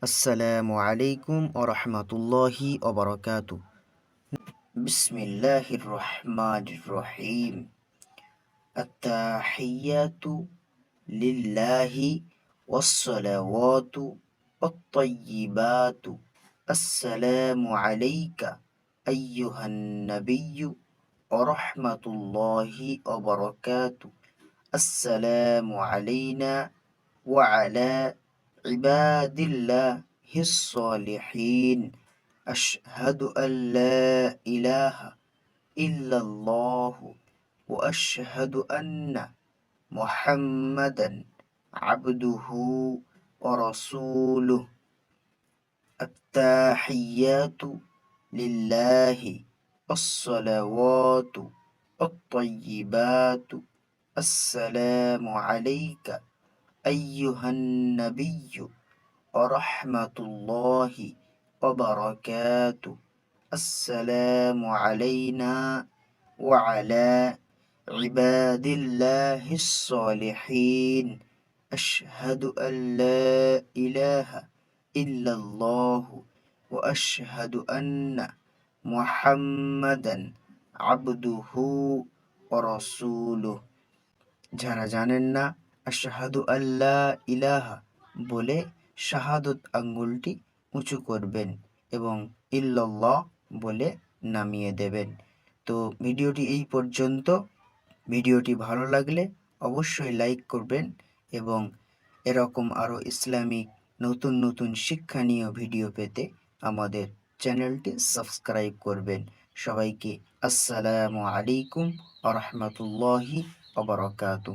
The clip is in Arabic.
السلام عليكم ورحمة الله وبركاته. بسم الله الرحمن الرحيم. التحيات لله والصلوات الطيبات السلام عليك أيها النبي ورحمة الله وبركاته. السلام علينا وعلى عباد الله الصالحين. أشهد أن لا إله إلا الله وأشهد أن محمدا عبده ورسوله. التحيات لله الصلوات الطيبات. السلام عليك أيها النبي ورحمة الله وبركاته السلام علينا وعلى عباد الله الصالحين أشهد أن لا إله إلا الله وأشهد أن محمدا عبده ورسوله যারা জানেন না আশহাদু আল্লাহ ইলাহা বলে শাহাদত আঙ্গুলটি উঁচু করবেন এবং ইল্লাল্লাহ বলে নামিয়ে দেবেন। তো ভিডিওটি এই পর্যন্ত। ভিডিওটি ভালো লাগলে অবশ্যই লাইক করবেন এবং এরকম আরও ইসলামিক নতুন নতুন শিক্ষণীয় ভিডিও পেতে আমাদের চ্যানেলটি সাবস্ক্রাইব করবেন। সবাইকে আসসালামু আলাইকুম আ রহমতুল্লাহি আবরকাতু